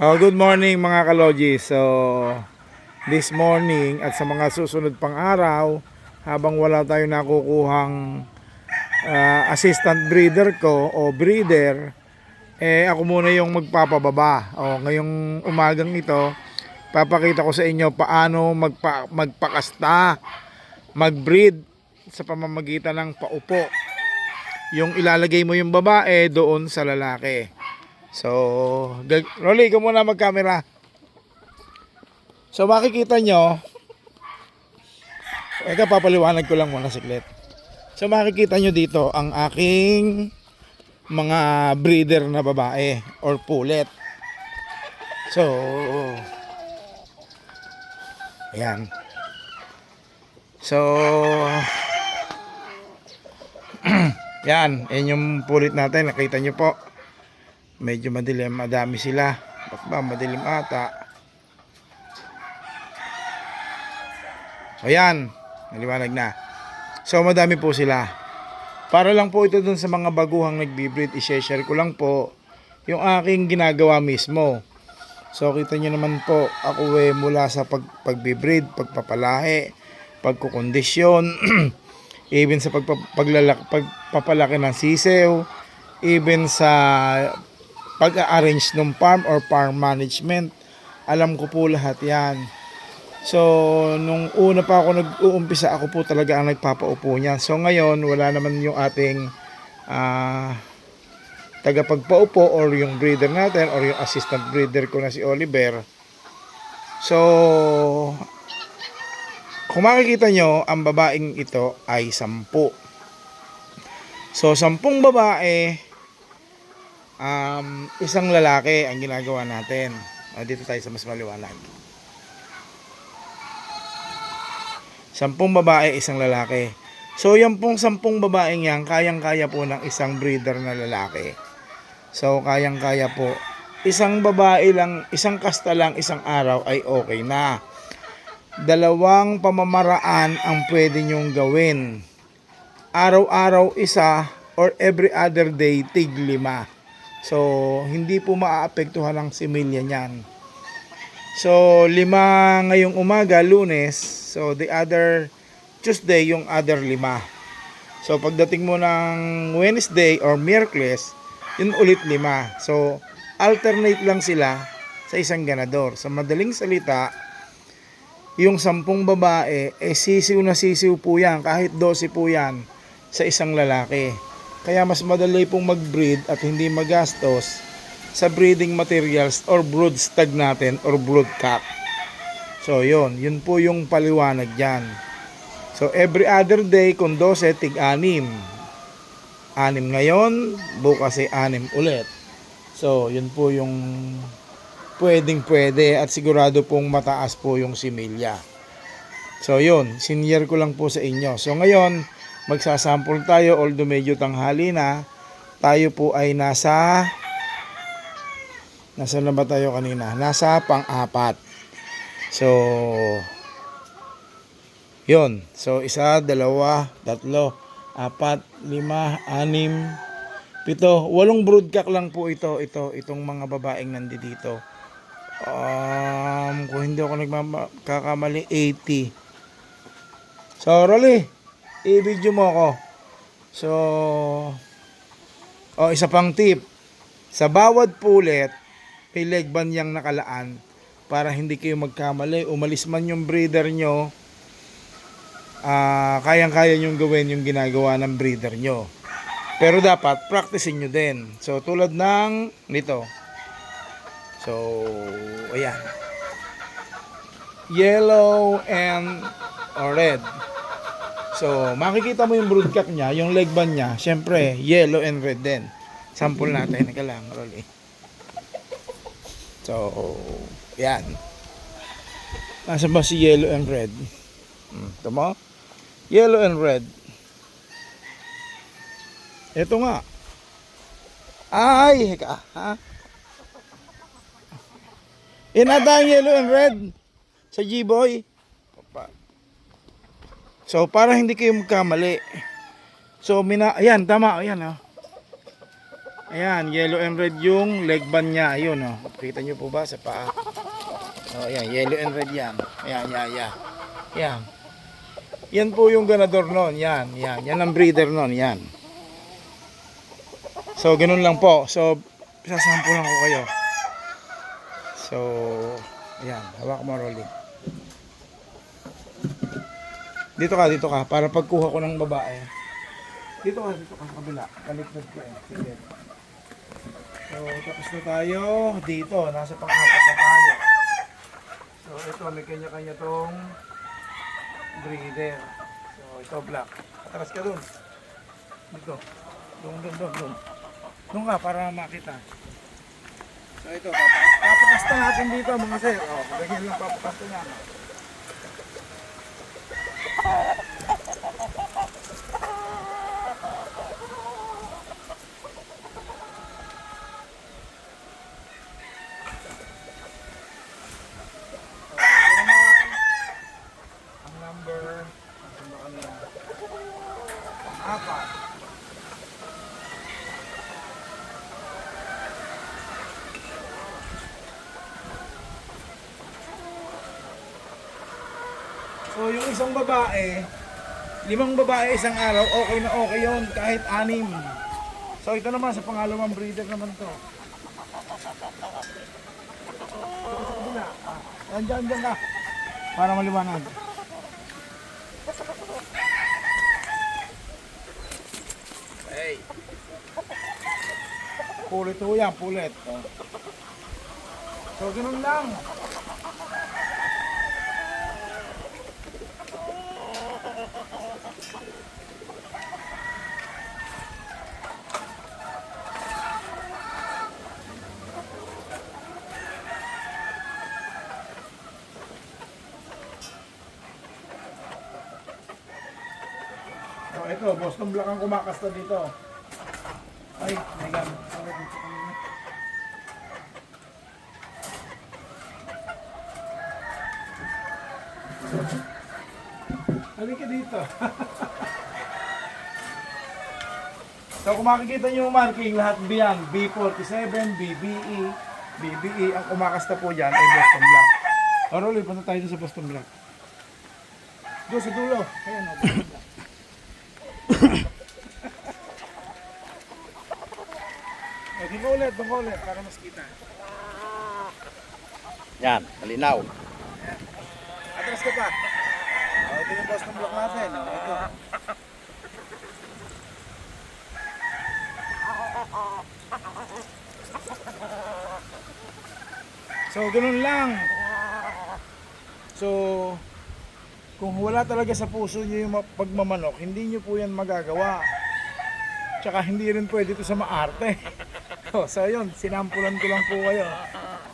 Oh, good morning mga kalogi. So, this morning at sa mga susunod pang araw, habang wala tayo nakukuhang ah, assistant breeder ko o breeder, eh ako muna yung magpapababa. O, ngayong umagang ito, papakita ko sa inyo paano magpa, magpakasta, magbreed sa pamamagitan ng paupo. Yung ilalagay mo yung babae doon sa lalaki. So, Rolly, ikaw muna mag-camera. So, makikita nyo, eka, papaliwanag ko lang muna siklet. So, makikita nyo dito ang aking mga breeder na babae or pulet. So, ayan. So, yan, yan yung pulit natin. Nakita nyo po medyo madilim, madami sila. Ba't ba madilim ata? Ayan, naliwanag na. So madami po sila. Para lang po ito dun sa mga baguhang nagbi-breed, i-share ko lang po yung aking ginagawa mismo. So kita nyo naman po, ako eh mula sa pag, pagbi-breed, pagpapalahi, pagkukondisyon, even sa pagpa, paglalak, pagpapalaki ng sisew, even sa pag-arrange ng farm or farm management. Alam ko po lahat yan. So, nung una pa ako nag-uumpisa, ako po talaga ang nagpapaupo niyan. So, ngayon, wala naman yung ating ah, tagapagpaupo or yung breeder natin or yung assistant breeder ko na si Oliver. So, kung makikita nyo, ang babaeng ito ay sampu. So, sampung babae, um, isang lalaki ang ginagawa natin. Ah, dito tayo sa mas maliwanag. Sampung babae, isang lalaki. So, yan pong sampung babaeng yan, kayang-kaya po ng isang breeder na lalaki. So, kayang-kaya po. Isang babae lang, isang kasta lang, isang araw ay okay na. Dalawang pamamaraan ang pwede nyong gawin. Araw-araw isa or every other day tig lima. So, hindi po maaapektuhan ng similya niyan. So, lima ngayong umaga, lunes. So, the other Tuesday, yung other lima. So, pagdating mo ng Wednesday or Miyerkules, yun ulit lima. So, alternate lang sila sa isang ganador. Sa madaling salita, yung sampung babae, eh sisiw na sisiw po yan, kahit 12 po yan sa isang lalaki. Kaya mas madali pong mag-breed at hindi magastos sa breeding materials or brood stag natin or brood cap. So yun, yun po yung paliwanag dyan. So every other day, kung 12, tig-anim. Anim ngayon, bukas ay anim ulit. So yun po yung pwedeng pwede at sigurado pong mataas po yung similya. So yun, senior ko lang po sa inyo. So ngayon, magsasample tayo although medyo tanghali na. Tayo po ay nasa Nasa na ba tayo kanina? Nasa pang-apat. So yun. So isa, dalawa, tatlo, apat, lima, anim, pito, walong broodcock lang po ito. Ito, itong mga babaeng nandito. Um, kung hindi ako nagkakamali, 80. So, Rolly, i-video mo ako. So, oh, isa pang tip. Sa bawat pulet, may leg band yang nakalaan para hindi kayo magkamali. Umalis man yung breeder nyo, ah, kayang-kaya nyong gawin yung ginagawa ng breeder nyo. Pero dapat, practicein nyo din. So, tulad ng nito. So, ayan. Yellow and or red. So, makikita mo yung broodcock niya, yung leg band niya, syempre, yellow and red din. Sample natin, naka lang, Rolly. So, yan. Nasa ba si yellow and red? Hmm, ito mo? Yellow and red. Ito nga. Ay, heka, ha? Inada ang yellow and red sa G-Boy. So, para hindi kayo magkamali. So, mina, ayan, tama, ayan, oh. Ayan, yellow and red yung leg band niya. Ayun, oh. Kita nyo po ba sa paa? Oh, ayan, yellow and red yan. Ayan, ayan, ayan. Yan. Yan po yung ganador nun. Yan, yan. Yan ang breeder nun. Yan. So, ganun lang po. So, sasampulan ko kayo. So, ayan. Hawak mo, rolling. Dito ka, dito ka. Para pagkuha ko ng babae. Dito ka, dito ka kabila. Baliktad ko eh. Sige. So, tapos na tayo. Dito, nasa pang-apat na tayo. So, ito, may kanya-kanya tong breeder. So, ito black. Atras ka dun. Dito. Doon, doon, doon, doon. Doon ka para makita. So, ito, papakas papakasta natin dito mga sir. O, ganyan lang papakasta niya. Ito naman, ang number, ang ba kanina? Apat. So yung isang babae, limang babae isang araw, okay na okay yon kahit anim. So ito naman sa pangalawang breeder naman to. Andyan, andyan ka. Para maliwanag. Hey. Pulit ho yan, pulit. So, ganun lang. Ito, Boston Black ang kumakasta dito. Ay, may gamit. Halika dito. so kung makikita nyo yung marking, lahat biyan, B47, BBE, BBE, ang kumakasta po dyan ay Boston Black. O Rolly, punta tayo sa Boston Black. Doon sa dulo. Ayan o, Boston Black. Ka ulit, ka ulit, para mas kita. Yan, malinaw. Atras ka pa. O, ito yung Boston Block natin. O, ito. So, ganun lang. So, kung wala talaga sa puso nyo yung ma- pagmamanok, hindi nyo po yan magagawa. Tsaka hindi rin pwede ito sa maarte. Oh, so yun, sinampulan ko lang po kayo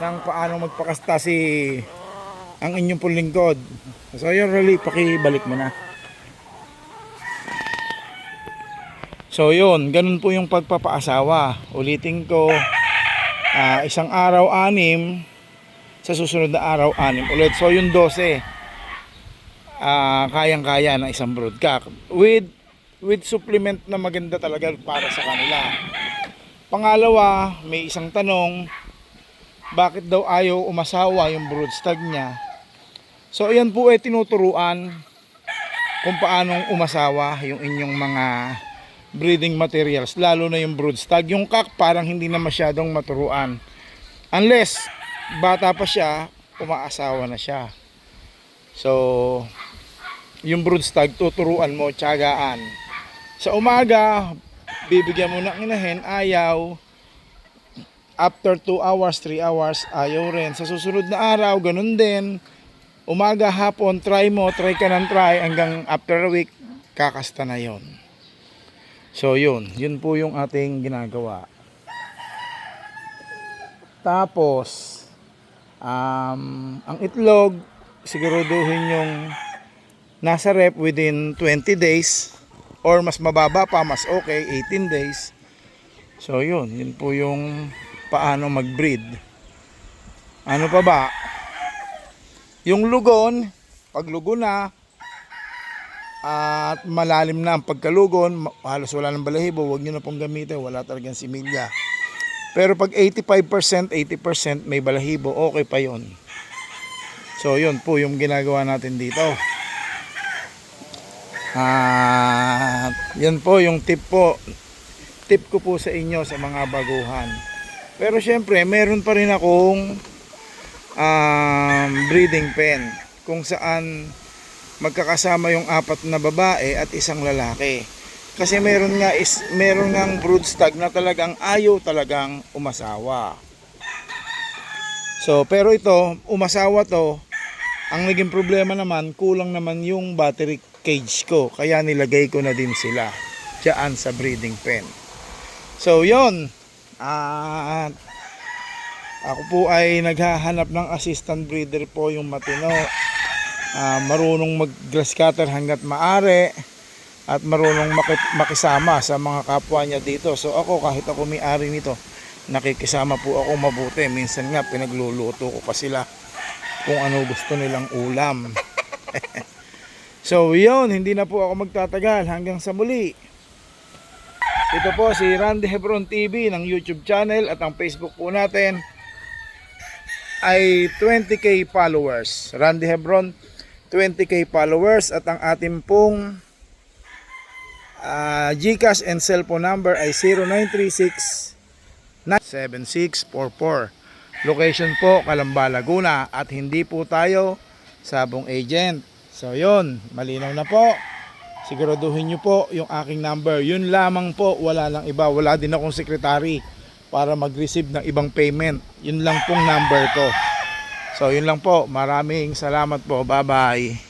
ng paano magpakasta si ang inyong pong lingkod. So yun, Rolly, pakibalik mo na. So yun, ganun po yung pagpapaasawa. Ulitin ko, ah, isang araw anim, sa susunod na araw anim ulit. So yung 12, ah, kayang-kaya na isang broodcock. With, with supplement na maganda talaga para sa kanila. Pangalawa, may isang tanong, bakit daw ayaw umasawa yung broodstag niya? So ayan po ay tinuturuan kung paanong umasawa yung inyong mga breeding materials, lalo na yung broodstag. Yung kak parang hindi na masyadong maturuan. Unless bata pa siya, umaasawa na siya. So, yung broodstag tuturuan mo, tiyagaan. Sa umaga, bibigyan mo ng inahin, ayaw. After 2 hours, 3 hours, ayaw rin. Sa susunod na araw, ganun din. Umaga, hapon, try mo, try ka ng try, hanggang after a week, kakasta na yon. So yun, yun po yung ating ginagawa. Tapos, um, ang itlog, siguraduhin yung nasa rep within 20 days or mas mababa pa, mas okay, 18 days. So yun, yun po yung paano mag-breed. Ano pa ba? Yung lugon, pag lugo na, at malalim na ang pagkalugon, halos wala ng balahibo, huwag nyo na pong gamitin, wala talagang similya. Pero pag 85%, 80% may balahibo, okay pa yon. So yun po yung ginagawa natin dito. At yan po yung tip po. Tip ko po sa inyo sa mga baguhan. Pero syempre, meron pa rin akong um, breeding pen kung saan magkakasama yung apat na babae at isang lalaki. Kasi meron nga is meron ngang brood stag na talagang ayaw talagang umasawa. So, pero ito, umasawa to. Ang naging problema naman, kulang naman yung battery cage ko. Kaya nilagay ko na din sila diyan sa breeding pen. So, yon. At ako po ay naghahanap ng assistant breeder po yung matino. Ah, marunong mag grass cutter hanggat maari at marunong maki- makisama sa mga kapwa niya dito. So ako kahit ako may-ari nito, nakikisama po ako mabuti. Minsan nga pinagluluto ko pa sila kung ano gusto nilang ulam. so yun, hindi na po ako magtatagal hanggang sa muli. Ito po si Randy Hebron TV ng YouTube channel at ang Facebook po natin ay 20k followers. Randy Hebron 20k followers at ang ating pong ah, GCash and cellphone number ay 0936 7644. Location po Calamba, Laguna at hindi po tayo sabong agent. So yon, malinaw na po. Siguraduhin nyo po yung aking number. Yun lamang po, wala lang iba. Wala din akong secretary para mag-receive ng ibang payment. Yun lang pong number ko. So yun lang po. Maraming salamat po. Bye-bye.